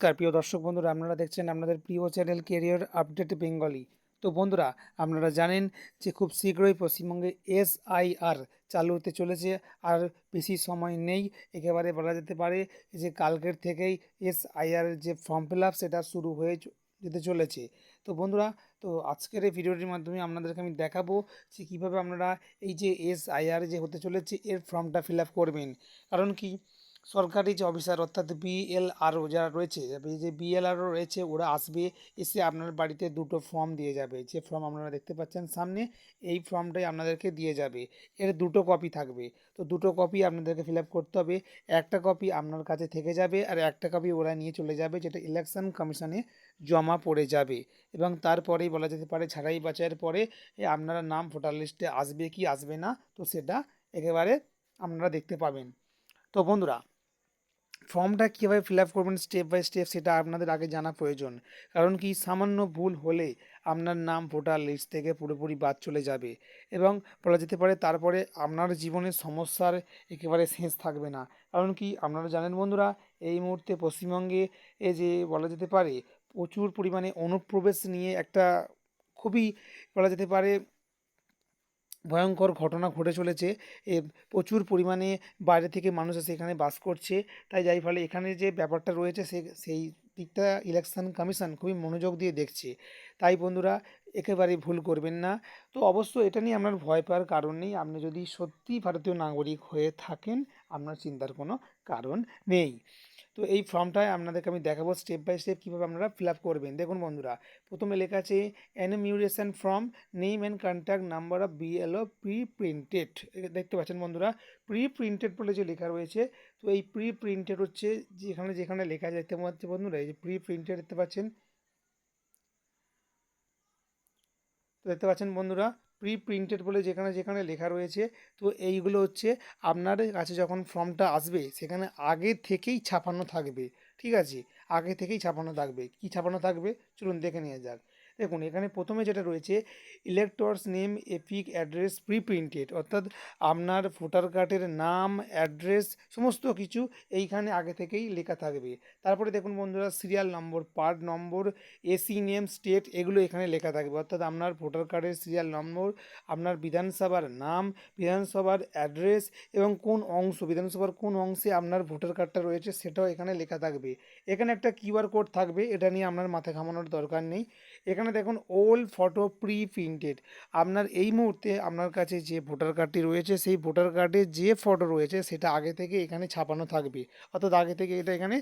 নমস্কার। প্রিয় দর্শক বন্ধুরা, আপনারা দেখছেন আপনাদের প্রিয় চ্যানেল কেরিয়ার আপডেট বেঙ্গলি তো বন্ধুরা, আপনারা জানেন যে খুব শীঘ্রই পশ্চিমবঙ্গে এসআইআর চালু হতে চলেছে, আর বেশি সময় নেই। একেবারে বলা যেতে পারে যে কালকের থেকেই এসআইআর যে ফর্ম ফিল আপ সেটা শুরু হয়ে যেতে চলেছে। তো বন্ধুরা, তো আজকের এই ভিডিওটির মাধ্যমে আপনাদেরকে আমি দেখাবো যে কীভাবে আপনারা এই যে এসআইআর যে হতে চলেছে, এর ফর্মটা ফিল আপ করবেন। কারণ কি? সরকারি যে অফিসার, অর্থাৎ বিএলআরও যারা রয়েছে যে বিএলআরও রয়েছে, ওরা আসবে, এসে আপনার বাড়িতে দুটো ফর্ম দিয়ে যাবে। যে ফর্ম আপনারা দেখতে পাচ্ছেন সামনে, এই ফর্মটাই আপনাদেরকে দিয়ে যাবে। এর দুটো কপি থাকবে। তো দুটো কপি আপনাদেরকে ফিল করতে হবে। একটা কপি আপনার কাছে থেকে যাবে আর একটা কপি ওরা নিয়ে চলে যাবে, যেটা ইলেকশন কমিশনে জমা পড়ে যাবে। এবং তারপরেই বলা যেতে পারে ছাড়াই বাছাইয়ের পরে আপনারা নাম ভোটার লিস্টে আসবে কি আসবে না, তো সেটা একেবারে আপনারা দেখতে পাবেন। তো বন্ধুরা ফর্মটা কীভাবে ফিল আপ করবেন স্টেপ বাই স্টেপ সেটা আপনাদের আগে জানা প্রয়োজন। কারণ কি, সামান্য ভুল হলে আপনার নাম, ভোটার লিস্ট থেকে পুরোপুরি বাদ চলে যাবে এবং বলা যেতে পারে তারপরে আপনার জীবনের সমস্যার একেবারে শেষ থাকবে না। কারণ কি, আপনারা জানেন বন্ধুরা, এই মুহূর্তে পশ্চিমবঙ্গে এ যে বলা যেতে পারে প্রচুর পরিমাণে অনুপ্রবেশ নিয়ে একটা খুবই বলা যেতে পারে ভয়ঙ্কর ঘটনা ঘটে চলেছে। এ প্রচুর পরিমাণে বাইরে থেকে মানুষ এসে এখানে বাস করছে। তাই যাই ফলে এখানে যে ব্যাপারটা রয়েছে সে, সেই দিকটা ইলেকশন কমিশন খুবই মনোযোগ দিয়ে দেখছে। তাই বন্ধুরা, একেবারেই ভুল করবেন না। তো অবশ্য এটা নিয়ে আপনার ভয় পাওয়ার কারণ নেই। আপনি যদি সত্যি ভারতীয় নাগরিক হয়ে থাকেন, আপনার চিন্তার কোনো কারণ নেই। তো এই ফর্মটায় আপনাদেরকে আমি দেখাবো স্টেপ বাই স্টেপ কীভাবে আপনারা ফিল আপ করবেন। দেখুন বন্ধুরা, প্রথমে লেখা আছে enumeration form name and contact number of BLO pre printed দেখতে পাচ্ছেন বন্ধুরা প্রি প্রিন্টেড বলে যে লেখা রয়েছে তো এই প্রি প্রিন্টেড হচ্ছে, যেখানে যেখানে লেখা দেখতে পাচ্ছে বন্ধুরা, এই যে প্রি প্রিন্টেড দেখতে পাচ্ছেন। তো দেখতে পাচ্ছেন বন্ধুরা প্রি প্রিন্টেড বলে যেখানে যেখানে লেখা রয়েছে, তো এইগুলো হচ্ছে আপনার কাছে যখন ফর্মটা আসবে, সেখানে আগে থেকেই ছাপানো থাকবে, ঠিক আছে? আগে থেকেই ছাপানো থাকবে। কি ছাপানো থাকবে? চলুন দেখে নিয়ে যাক। দেখুন, এখানে প্রথমে যেটা রয়েছে elector's name EPIC address pre printed অর্থাৎ আপনার ভোটার কার্ডের নাম অ্যাড্রেস সমস্ত কিছু এইখানে আগে থেকেই লেখা থাকবে। তারপরে দেখুন বন্ধুরা serial number part number AC name state এগুলো এখানে লেখা থাকবে। অর্থাৎ আপনার ভোটার কার্ডের সিরিয়াল নম্বর আপনার বিধানসভার নাম, বিধানসভার অ্যাড্রেস এবং কোন অংশ, বিধানসভার কোন অংশে আপনার ভোটার কার্ডটা রয়েছে সেটাও এখানে লেখা থাকবে। এখানে একটা কিউআর কোড থাকবে, এটা নিয়ে আপনার মাথা ঘামানোর দরকার নেই। এখানে দেখুন ওল্ড ফটো প্রি প্রিন্টেড আপনার এই মুহূর্তে আপনার কাছে যে ভোটার কার্ডটি রয়েছে, সেই ভোটার কার্ডে যে ফটো রয়েছে, সেটা আগে থেকে এখানে ছাপানো থাকবে। অর্থাৎ আগে থেকে এটা এখানে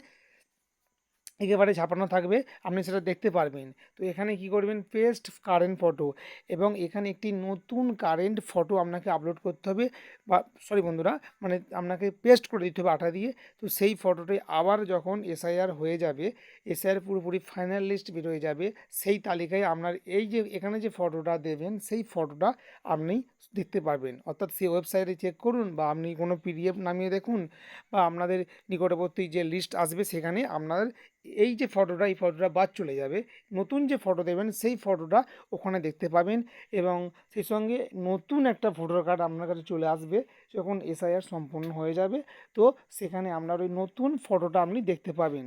একেবারে ছাপানো থাকবে, আপনি সেটা দেখতে পারবেন। তো এখানে কি করবেন? পেস্ট কারেন্ট ফটো এবং এখানে একটি নতুন কারেন্ট ফটো আপনাকে আপলোড করতে হবে বা সরি বন্ধুরা মানে আপনাকে পেস্ট করে দিতে হবে আঠা দিয়ে। তো সেই ফটোটাই আবার যখন এসআইআর হয়ে যাবে এসআইআর পুরোপুরি ফাইনাল লিস্ট বেরোয় যাবে, সেই তালিকায় আপনার এই যে, এখানে যে ফটোটা দেবেন, সেই ফটোটা আপনি দেখতে পারবেন। অর্থাৎ সেই ওয়েবসাইটে চেক করুন বা আপনি কোনো পিডিএফ নামিয়ে দেখুন বা আপনাদের নিকটবর্তী যে লিস্ট আসবে, সেখানে আপনার এই যে ফটোটা এই ফটোটা বাদ চলে যাবে। নতুন যে ফটো দেবেন, সেই ফটোটা ওখানে দেখতে পাবেন এবং সেই সঙ্গে নতুন একটা ভোটার কার্ড আপনার কাছে চলে আসবে যখন এসআইআর সম্পূর্ণ হয়ে যাবে। তো সেখানে আপনার ওই নতুন ফটোটা আপনি দেখতে পাবেন।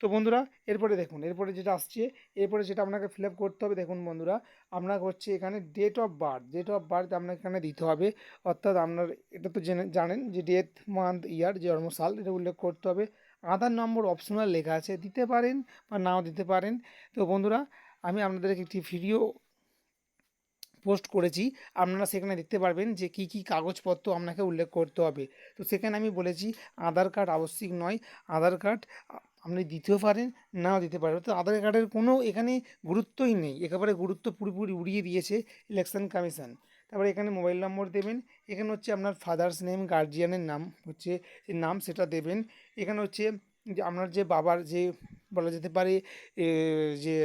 তো বন্ধুরা, এরপরে দেখুন, এরপরে যেটা আসছে, এরপরে যেটা আপনাকে ফিল আপ করতে হবে, দেখুন বন্ধুরা আপনার হচ্ছে এখানে date of birth date of birth আপনাকে এখানে দিতে হবে। অর্থাৎ আপনার, এটা তো জেনে, জানেন যে ডেট মান্থ ইয়ার জন্মসাল, এটা উল্লেখ করতে হবে। আধার নম্বর অপশনাল লেখা আছে, দিতে পারেন বা নাও দিতে পারেন। তো বন্ধুরা, আমি আপনাদেরকে একটি ভিডিও পোস্ট করেছি। আপনারা সেখানে দেখতে পারবেন যে কী কী কাগজপত্র আপনাকে উল্লেখ করতে হবে। তো সেখানে আমি বলেছি, আধার কার্ড আবশ্যিক নয়। আধার কার্ড আপনি দিতেও পারেন, নাও দিতে পারেন। তো আধার কার্ডের কোনো এখানে গুরুত্বই নেই। একেবারে গুরুত্ব পুরোপুরি উড়িয়ে দিয়েছে ইলেকশন কমিশন তারপরে এখানে মোবাইল নম্বর দেবেন। এখানে হচ্ছে আপনার ফাদার্স নেম গার্জিয়ানের নাম হচ্ছে নাম সেটা দেবেন। এখানে হচ্ছে যে আপনার যে বাবার যে বলা যেতে পারে যে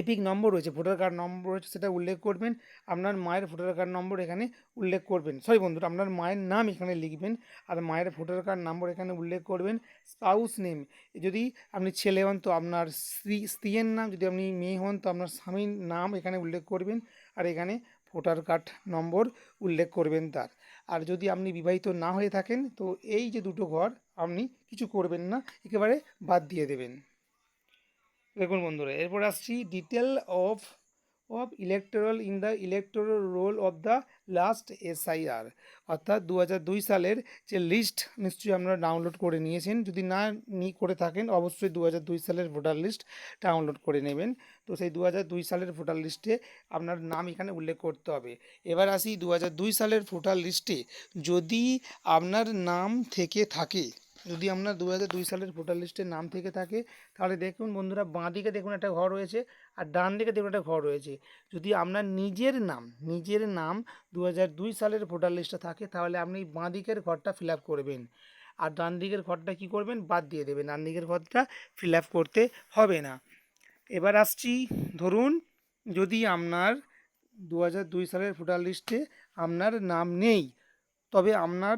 এপিক নম্বর রয়েছে ভোটার কার্ড নম্বর রয়েছে সেটা উল্লেখ করবেন। আপনার মায়ের ভোটার কার্ড নম্বর এখানে উল্লেখ করবেন। সরি বন্ধুরা, আপনার মায়ের নাম এখানে লিখবেন আর মায়ের ভোটার কার্ড নম্বর এখানে উল্লেখ করবেন। স্পাউস নেম যদি আপনি ছেলে হন তো আপনার স্ত্রী, স্ত্রীর নাম, যদি আপনি মেয়ে হন তো আপনার স্বামীর নাম এখানে উল্লেখ করবেন। আর এখানে ভোটার কার্ড নম্বর উল্লেখ করবেন তার। আর যদি আপনি বিবাহিত না হয়ে থাকেন, তো এই যে দুটো ঘর আপনি কিছু করবেন না, একেবারে বাদ দিয়ে দেবেন। দেখুন বন্ধুরা, এরপর আসছি detail of of electoral in the electoral roll of the last SIR অর্থাৎ দু দুই সালের যে লিস্ট নিশ্চয়ই আপনারা ডাউনলোড করে নিয়েছেন। যদি না নি, করে থাকেন, অবশ্যই দু দুই সালের ভোটার লিস্ট ডাউনলোড করে নেবেন। তো সেই দু দুই সালের ভোটার লিস্টে আপনার নাম এখানে উল্লেখ করতে হবে। এবার আসি দু দুই সালের ভোটার লিস্টে যদি আপনার নাম থেকে থাকে, যদি আপনার দু দুই সালের ভোটার লিস্টে নাম থেকে থাকে, তাহলে দেখুন বন্ধুরা বাঁ দিকে দেখুন একটা ঘর রয়েছে। আর ডান দিকে দেখুন একটা ঘর রয়েছে। যদি আপনার নিজের নাম নিজের নাম দু দুই সালের ভোটার লিস্টে থাকে, তাহলে আপনি বাঁ দিকের ঘরটা ফিল আপ করবেন। আর ডান দিকের ঘরটা কি করবেন? বাদ দিয়ে দেবেন। ডান দিকের ঘরটা ফিল আপ করতে হবে না। এবার আসছি, ধরুন যদি আপনার দু দুই সালের ভোটার লিস্টে আপনার নাম নেই, তবে আপনার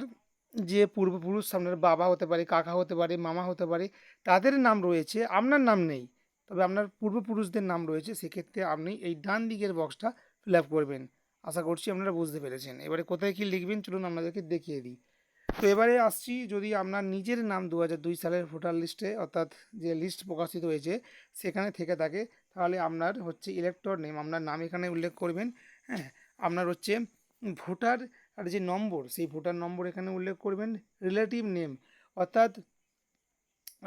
যে পূর্বপুরুষ, আপনার বাবা হতে পারে, কাকা হতে পারে, মামা হতে পারে, তাদের নাম রয়েছে, আপনার নাম নেই। তবে আপনার পূর্বপুরুষদের নাম রয়েছে, সেক্ষেত্রে আপনি এই ডান দিকের বক্সটা ফিল আপ করবেন। আশা করছি আপনারা বুঝতে পেরেছেন। এবারে কোথায় কী লিখবেন, চলুন আপনাদেরকে দেখিয়ে দিই। তো এবারে আসছি যদি আপনার নিজের নাম দু দুই সালের ভোটার লিস্টে, অর্থাৎ যে লিস্ট প্রকাশিত হয়েছে, সেখানে থেকে থাকে, তাহলে আপনার হচ্ছে ইলেক্টর নেম আপনার নাম এখানে উল্লেখ করবেন। হ্যাঁ আপনার হচ্ছে ভোটার আর যে নম্বর, সেই ভোটার নম্বর এখানে উল্লেখ করবেন রিলেটিভ নেম অর্থাৎ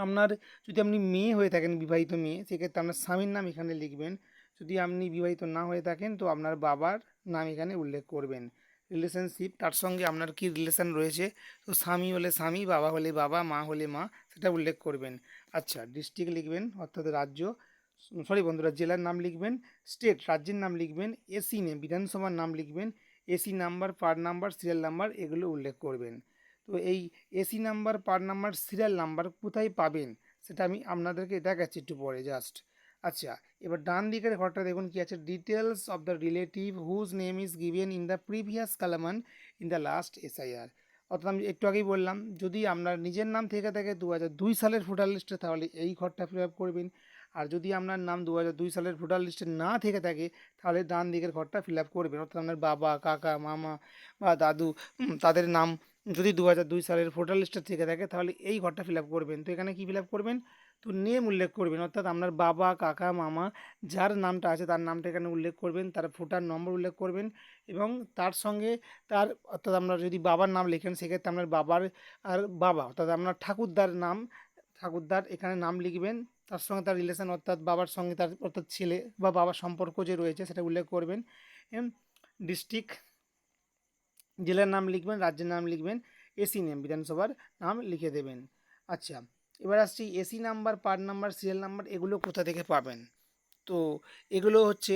আপনার যদি আপনি মেয়ে হয়ে থাকেন, বিবাহিত মেয়ে, সেক্ষেত্রে আপনার স্বামীর নাম এখানে লিখবেন। যদি আপনি বিবাহিত না হয়ে থাকেন, তো আপনার বাবার নাম এখানে উল্লেখ করবেন। রিলেশনশিপ তার সঙ্গে আপনার কি রিলেশন রয়েছে? তো স্বামী হলে স্বামী, বাবা হলে বাবা, মা হলে মা, সেটা উল্লেখ করবেন। আচ্ছা ডিস্ট্রিক্ট লিখবেন, অর্থাৎ রাজ্য সরি বন্ধুরা, জেলার নাম লিখবেন স্টেট রাজ্যের নাম লিখবেন এসি নেম বিধানসভার নাম লিখবেন AC number part number serial number এগুলো উল্লেখ করবেন। তো এই AC number part number serial number কোথায় পাবেন? সেটা আমি আপনাদেরকে দেখাচ্ছি একটু পরে জাস্ট আচ্ছা এবার ডান দিকের ঘরটা দেখুন কি আছে। Details of the relative whose name is given in the previous column in the last SIR অর্থাৎ আমি একটু আগেই বললাম, যদি আপনার নিজের নাম থেকে থাকে দু হাজার দুই সালের ভোটার লিস্টে তাহলে এই ঘরটা ফিল আপ করবেন। আর যদি আপনার নাম দু হাজার দুই সালের ভোটার লিস্টে না থেকে থাকে, তাহলে ডান দিকের ঘরটা ফিল আপ করবেন। অর্থাৎ আপনার বাবা, কাকা, মামা বা দাদু তাদের নাম যদি দু হাজার দুই সালের ভোটার লিস্টে থেকে থাকে, তাহলে এই ঘরটা ফিল আপ করবেন। তো এখানে কী ফিল আপ করবেন? তো নেম উল্লেখ করবেন, অর্থাৎ আপনার বাবা, কাকা, মামা, যার নামটা আছে তার নামটা এখানে উল্লেখ করবেন, তার ভোটার নম্বর উল্লেখ করবেন এবং তার সঙ্গে তার, অর্থাৎ আপনার যদি বাবার নাম লেখেন, সেক্ষেত্রে আপনার বাবার আর বাবা, অর্থাৎ আপনার ঠাকুরদার নাম, ঠাকুরদার এখানে নাম লিখবেন, তার সঙ্গে তার রিলেশন অর্থাৎ বাবার সঙ্গে তার, অর্থাৎ ছেলে বা বাবার সম্পর্ক যে রয়েছে সেটা উল্লেখ করবেন। ডিস্ট্রিক্ট জেলার নাম লিখবেন, রাজ্যের নাম লিখবেন, এসি নেম, বিধানসভার নাম লিখে দেবেন। আচ্ছা এবার আসছি AC number part number, serial number, এগুলো কোথা থেকে পাবেন? তো এগুলো হচ্ছে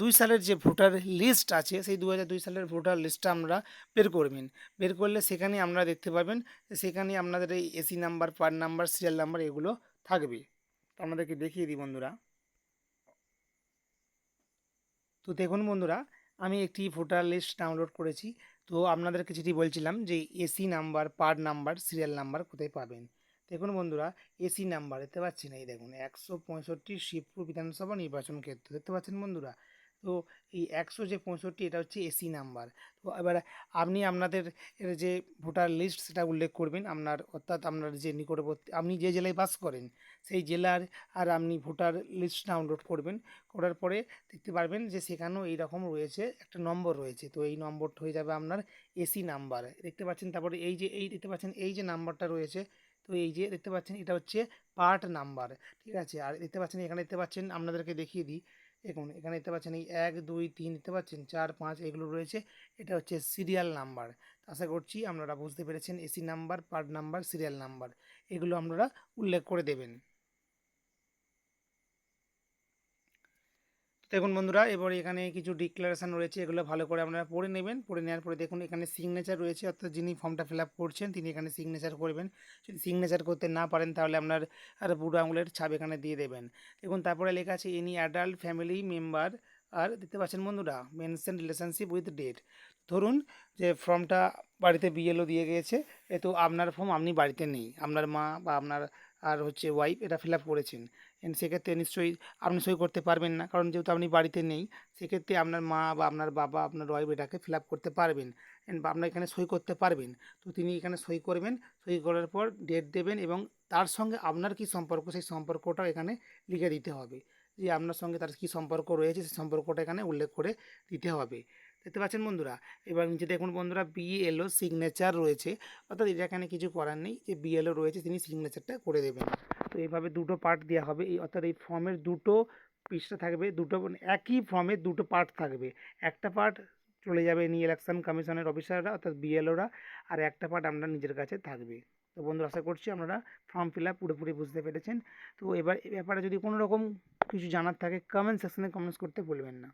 দু সালের যে ভোটার লিস্ট আছে, সেই দু সালের ভোটার লিস্টটা আমরা বের করবেন। বের করলে সেখানে আপনারা দেখতে পাবেন, সেখানে আপনাদের এই AC number part number, serial number এগুলো থাকবে। তো আপনাদেরকে দেখিয়ে দিই বন্ধুরা। তো দেখুন বন্ধুরা, আমি একটি ভোটার লিস্ট ডাউনলোড করেছি। তো আপনাদেরকে যেটি বলছিলাম যে AC number part number serial number কোথায় পাবেন? দেখুন বন্ধুরা এসি নাম্বার দেখতে পাচ্ছি না এই দেখুন, একশো পঁয়ষট্টি শিবপুর বিধানসভা নির্বাচন ক্ষেত্র দেখতে পাচ্ছেন বন্ধুরা। তো এই একশো যে পঁয়ষট্টি এটা হচ্ছে এসি নাম্বার। তো এবার আপনি আপনাদের যে ভোটার লিস্ট সেটা উল্লেখ করবেন। আপনার অর্থাৎ আপনার যে নিকটবর্তী, আপনি যে জেলায় বাস করেন, সেই জেলার আর আপনি ভোটার লিস্ট ডাউনলোড করবেন। করার পরে দেখতে পারবেন যে সেখানেও এইরকম রয়েছে একটা নম্বর রয়েছে। তো এই নম্বরটা হয়ে যাবে আপনার এসি নাম্বার। দেখতে পাচ্ছেন তারপরে এই যে, এই দেখতে পাচ্ছেন এই যে নাম্বারটা রয়েছে, তো এই যে দেখতে পাচ্ছেন এটা হচ্ছে পার্ট নাম্বার। ঠিক আছে? আর দেখতে পাচ্ছেন এখানে দেখতে পাচ্ছেন আপনাদেরকে দেখিয়ে দিই। দেখুন, এখানে দেখতে পাচ্ছেন এই এক, দুই, তিন দেখতে পাচ্ছেন, চার, পাঁচ এগুলো রয়েছে। এটা হচ্ছে সিরিয়াল নাম্বার আশা করছি আপনারা বুঝতে পেরেছেন AC number part number serial number এগুলো আপনারা উল্লেখ করে দেবেন। দেখুন বন্ধুরা, এবার এখানে কিছু ডিক্লারেশন রয়েছে, এগুলো ভালো করে আপনারা পড়ে নেবেন। পড়ে নেওয়ার পরে দেখুন, এখানে সিগনেচার রয়েছে, অর্থাৎ যিনি ফর্মটা ফিল করছেন, তিনি এখানে সিগনেচার করবেন। যদি সিগনেচার করতে না পারেন, তাহলে আপনার, আর বুড়ো আঙুলের ছাপ এখানে দিয়ে দেবেন। দেখুন, তারপরে লেখা আছে এনি অ্যাডাল্ট ফ্যামিলি মেম্বার আর দেখতে পাচ্ছেন বন্ধুরা মেনশন রিলেশনশিপ উইথ ডেট ধরুন যে ফর্মটা বাড়িতে বিএলও দিয়ে গিয়েছে, এ তো আপনার ফর্ম আপনি বাড়িতে নেই। আপনার মা বা আপনার আর হচ্ছে ওয়াইফ এটা ফিল আপ করেছেন। সেক্ষেত্রে নিশ্চয়ই আপনি সই করতে পারবেন না। কারণ যেহেতু আপনি বাড়িতে নেই, সেক্ষেত্রে আপনার মা বা আপনার বাবা, আপনার ওয়াইফ এটাকে ফিল আপ করতে পারবেন। বা আপনার এখানে সই করতে পারবেন। তো তিনি এখানে সই করবেন। সই করার পর ডেট দেবেন এবং তার সঙ্গে আপনার কী সম্পর্ক, সেই সম্পর্কটাও এখানে লিখে দিতে হবে। যে আপনার সঙ্গে তার কী সম্পর্ক রয়েছে, সেই সম্পর্কটা এখানে উল্লেখ করে দিতে হবে। দেখতে পাচ্ছেন বন্ধুরা? এবার নিচে দেখুন বন্ধুরা বিএলও সিগনেচার রয়েছে। অর্থাৎ এটা এখানে কিছু করার নেই। যে বিএলও রয়েছে, তিনি সিগনেচারটা করে দেবেন। তো এইভাবে দুটো পার্ট দেওয়া হবে। এই অর্থাৎ এই ফর্মের দুটো পৃষ্ঠা থাকবে, দুটো মানে একই ফর্মের দুটো পার্ট থাকবে। একটা পার্ট চলে যাবে নিয়ে ইলেকশন কমিশনের অফিসাররা অর্থাৎ বিএলওরা আর একটা পার্ট আপনার নিজের কাছে থাকবে। তো বন্ধু আশা করছি আপনারা ফর্ম ফিল আপ পুরোপুরি বুঝতে পেরেছেন। তো এবার ব্যাপারে যদি কোনো রকম কিছু জানার থাকে কমেন্ট সেকশনে কমেন্টস করতে ভুলবেন না।